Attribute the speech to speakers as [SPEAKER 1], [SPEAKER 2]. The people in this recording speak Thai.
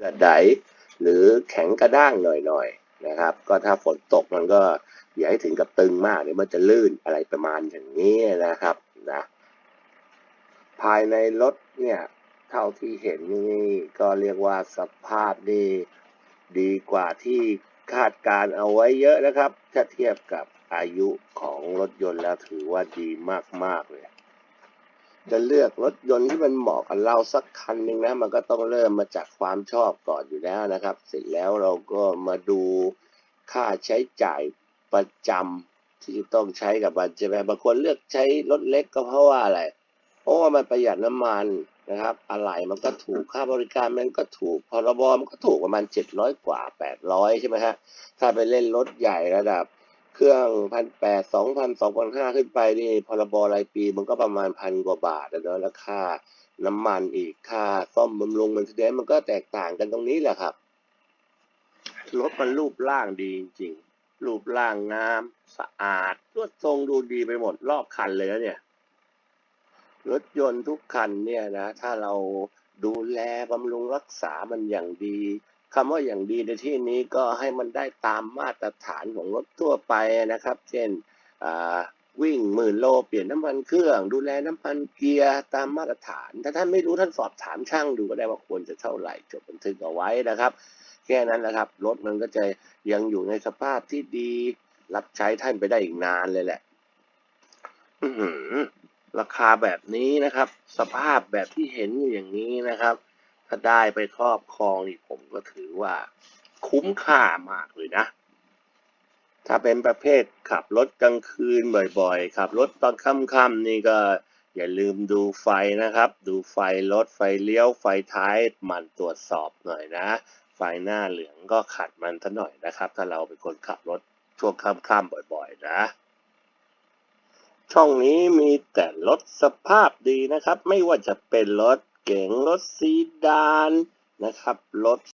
[SPEAKER 1] เลือดไดหรือแข็งกระด้างหน่อยๆนะครับ ก็ถ้าฝนตกมันก็อย่าให้ถึงกับตึงมากเดี๋ยวมันจะลื่นอะไรประมาณอย่างนี้นะครับนะภายในรถเนี่ยเท่าที่เห็นนี่ก็เรียกว่าสภาพนี่ดีกว่าที่คาดการเอาไว้เยอะนะครับ ถ้าเทียบกับอายุของรถยนต์แล้วถือว่าดีมากๆเลย จะเลือกรถยนต์ที่มันเหมาะกับเราสักคันหนึ่งนะ มันก็ต้องเริ่มมาจากความชอบก่อนอยู่แล้วนะครับ เสร็จแล้วเราก็มาดูค่าใช้จ่ายประจำที่จะต้องใช้กับมันใช่ไหมบางคนเลือกใช้รถเล็กก็เพราะว่าอะไรเพราะว่ามันประหยัดน้ำมันนะครับ อะไหล่มันก็ถูกค่าบริการมันก็ถูกพรบมันก็ถูกประมาณเจ็ดร้อยกว่าแปดร้อยใช่ไหมฮะถ้าไปเล่นรถใหญ่ระดับ เครื่องพันแปดสองพันสองพันห้าขึ้นไปนี่พรบรายปีมันก็ประมาณพันกว่าบาทแล้วเนอะแล้วค่าน้ำมันอีกค่าซ่อมบำรุงมันแสดงมันก็แตกต่างกันตรงนี้แหละครับรถมันรูปร่างดีจริงๆรูปร่างงามสะอาดรถทรงดูดีไปหมดรอบคันเลยนะเนี่ย รถยนต์ทุกคันเนี่ยนะ ถ้าเราดูแลบำรุงรักษามันอย่างดี คำว่าอย่างดีในที่นี้ก็ให้มันได้ตามมาตรฐานของรถทั่วไปนะครับ เช่นวิ่งหมื่นโลเปลี่ยนน้ำมันเครื่อง ดูแลน้ำมันเกียร์ตามมาตรฐาน ถ้าท่านไม่รู้ท่านสอบถามช่างดูก็ได้ว่าควรจะเท่าไหร่จดบันทึกเอาไว้นะครับ แค่นั้นแหละครับรถมันก็จะยังอยู่ในสภาพที่ดี รับใช้ท่านไปได้อีกนานเลยแหละราคาแบบนี้นะครับ สภาพแบบที่เห็นอยู่อย่างนี้นะครับ ถ้าได้ไปครอบครองนี่ผมก็ถือว่าคุ้มค่ามากเลยนะ ถ้าเป็นประเภทขับรถกลางคืนบ่อยๆ ขับรถตอนค่ำๆนี่ก็อย่าลืมดูไฟนะครับ ดูไฟรถไฟเลี้ยวไฟท้ายมันตรวจสอบหน่อยนะ ไฟหน้าเหลืองก็ขัดมันซะหน่อยนะครับ ถ้าเราเป็นคนขับรถช่วงค่ำๆบ่อยๆ นะ ช่องนี้มีแต่รถสภาพดีนะครับ ไม่ว่าจะเป็นรถ เก๋งรถซีดานนะครับ รถ